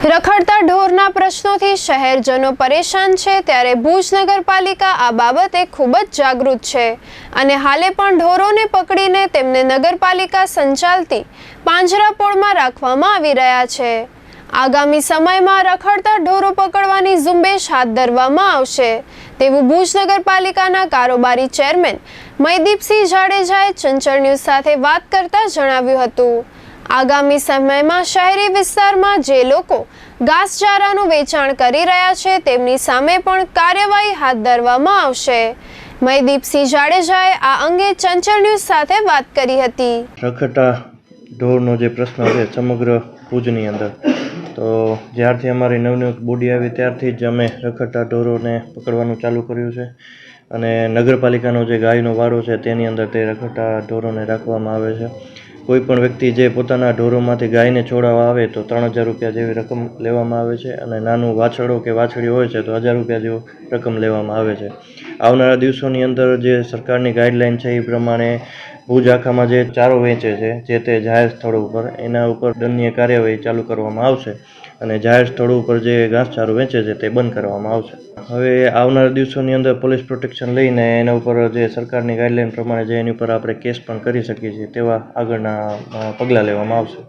રખડતા ઢોરના પ્રશ્નોથી શહેરજનો પરેશાન છે, ત્યારે ભુજ નગરપાલિકા આ બાબતે ખૂબ જ જાગૃત છે. અને હાલે પણ ઢોરોને પકડીને તેમને નગરપાલિકા સંચાલતી પાંજરાપોળમાં રાખવામાં આવી રહ્યા છે. આગામી સમયમાં રખડતા ઢોરો પકડવાની ઝુંબેશ હાથ ધરવામાં આવશે. તેવું ભુજ નગરપાલિકાના કારોબારી ચેરમેન મયદીપસિંહ જાડેજાએ ચંચળ ન્યૂઝ સાથે વાત કરતા જણાવ્યું હતું. આગામી સમયમાં શહેરી વિસ્તારમાં જે લોકો ઘાસચારાનું વેચાણ કરી રહ્યા છે, તેમની સામે પણ કાર્યવાહી હાથ ધરવામાં આવશે. મયદીપસિંહ જાડેજાએ આ અંગે ચંચળ ન્યૂઝ સાથે વાત કરી હતી. રખડતા ઢોરનો જે પ્રશ્ન છે સમગ્ર ભુજની અંદર, તો જ્યારથી અમારી નવનિયુક્ત બોડી આવી ત્યારથી જ અમે રખડતા ઢોરોને પકડવાનું ચાલુ કર્યું છે અને નગરપાલિકાનો જે ગાયનો વાડો છે તેની અંદર તે રખડતા ઢોરોને રાખવામાં આવે છે. કોઈ પણ વ્યક્તિ જે પોતાના ઢોરોમાંથી ગાયને છોડાવવા આવે તો ત્રણ હજાર રૂપિયા જેવી રકમ લેવામાં આવે છે અને નાનું વાછરડો કે વાછડી હોય છે તો હજાર રૂપિયા જેવું રકમ લેવામાં આવે છે. આવનારા દિવસોની અંદર જે સરકારની ગાઈડલાઈન છે એ પ્રમાણે ભુજ આખામાં જે ચારો વેચે છે, જે તે જાહેર સ્થળો ઉપર, એના ઉપર દંડનીય કાર્યવાહી ચાલુ કરવામાં આવશે અને જાહેર સ્થળો ઉપર જે ઘાસચારો વેચે છે તે બંધ કરવામાં આવશે. હવે આવનારા દિવસોની અંદર પોલીસ પ્રોટેક્શન લઈને એના ઉપર જે સરકારની ગાઈડલાઈન પ્રમાણે જે એની ઉપર આપણે કેસ પણ કરી શકીએ છીએ તેવા આગળના પગલાં લેવામાં આવશે.